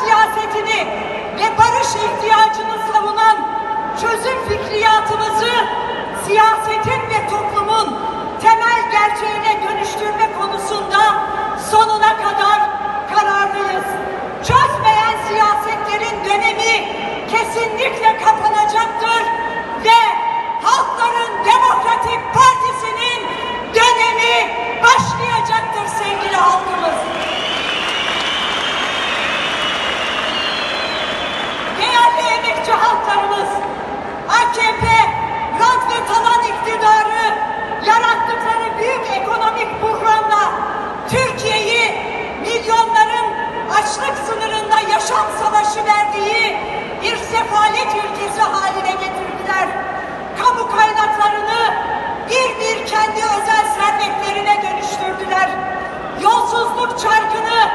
Siyasetini ve barış ihtiyacını sefalet ülkesi haline getirdiler. Kamu kaynaklarını bir bir kendi özel servetlerine dönüştürdüler. Yolsuzluk çarkını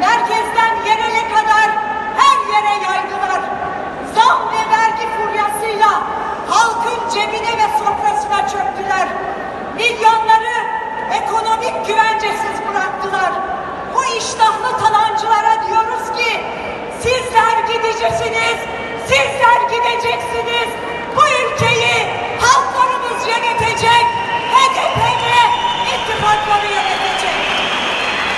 merkezden yerele kadar her yere yaydılar. Zam ve vergi furyasıyla halkın cebine ve sofrasına çöktüler. Milyonları ekonomik güvencesiz bıraktılar. Bu iştahlı talancılara diyoruz ki sizler gidicisiniz, Sizler gideceksiniz.